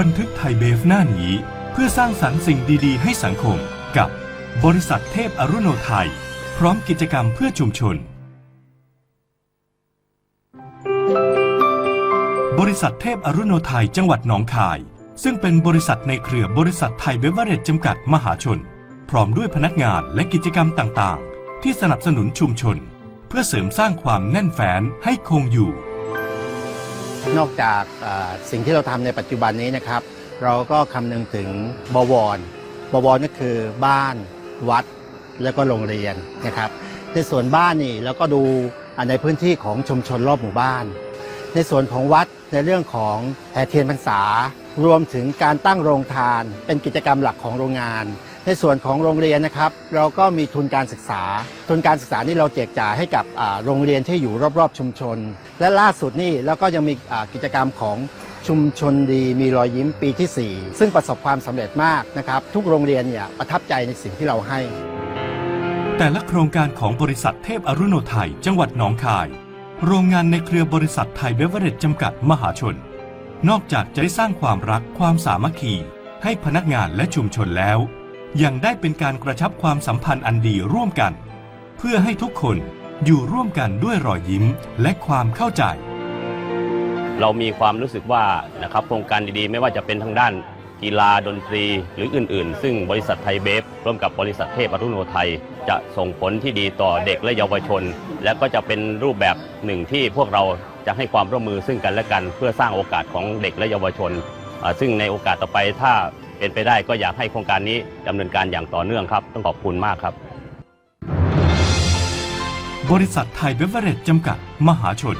บันทึกไทยเบฟหน้านี้ เพื่อสร้างสรรค์สิ่งดีๆ ให้สังคมกับบริษัทเทพอรุโนไทย พร้อมกิจกรรมเพื่อชุมชน บริษัทเทพอรุโนไทยจังหวัดหนองคาย ซึ่งเป็นบริษัทในเครือบริษัทไทยเบเวอร์เรจจำกัดมหาชน พร้อมด้วยพนักงานและกิจกรรมต่างๆ ที่สนับสนุนชุมชน เพื่อเสริมสร้างความแน่นแฟ้นให้คงอยู่ นอกจากสิ่งที่เราทำในปัจจุบันนี้นะครับ เราก็คำนึงถึงบวร บวรก็คือบ้าน วัด แล้วก็โรงเรียนนะครับ ในส่วนบ้านนี่เราก็ดูในพื้นที่ของชุมชนรอบหมู่บ้าน ในส่วนของวัดในเรื่องของแห่เทียนพรรษารวมถึงการตั้งโรงทาน เป็นกิจกรรมหลักของโรงงาน ในส่วนของโรงเรียนนะครับ เราก็มีทุนการศึกษา ทุนการศึกษานี่เราแจกจ่ายให้กับโรงเรียนที่อยู่รอบๆ ชุมชน และล่าสุดนี่เราก็ยังมีกิจกรรมของชุมชนดีมีรอยยิ้มปีที่ 4 ซึ่งประสบความสำเร็จมากนะครับ ทุกโรงเรียนเนี่ยประทับใจในสิ่งที่เราให้ แต่ละโครงการของบริษัทเทพอรุโนไทย จังหวัดหนองคาย โรงงานในเครือบริษัทไทยเบเวอร์เรจจำกัดมหาชน นอกจากจะได้สร้างความรักความสามัคคี ให้พนักงานและชุมชนแล้ว ยังได้เป็นการกระชับความสัมพันธ์อันดีร่วมกัน เพื่อให้ทุกคนอยู่ร่วมกันด้วยรอยยิ้มและความเข้าใจ เรามีความรู้สึกว่านะครับโครงการดีๆ ไม่ว่าจะเป็นทางด้านกีฬาดนตรีหรืออื่นๆ ซึ่งบริษัทไทยเบฟร่วมกับบริษัทเทพอรุโนไทย จะส่งผลที่ดีต่อเด็กและเยาวชน และก็จะเป็นรูปแบบหนึ่งที่พวกเราจะให้ความร่วมมือซึ่งกันและกัน เพื่อสร้างโอกาสของเด็กและเยาวชน ซึ่งในโอกาสต่อไปถ้า เป็นไปได้ก็อยากให้โครงการนี้ดำเนินการอย่างต่อเนื่องครับ ต้องขอบคุณมากครับ บริษัทไทยเบเวอเรจจำกัด มหาชน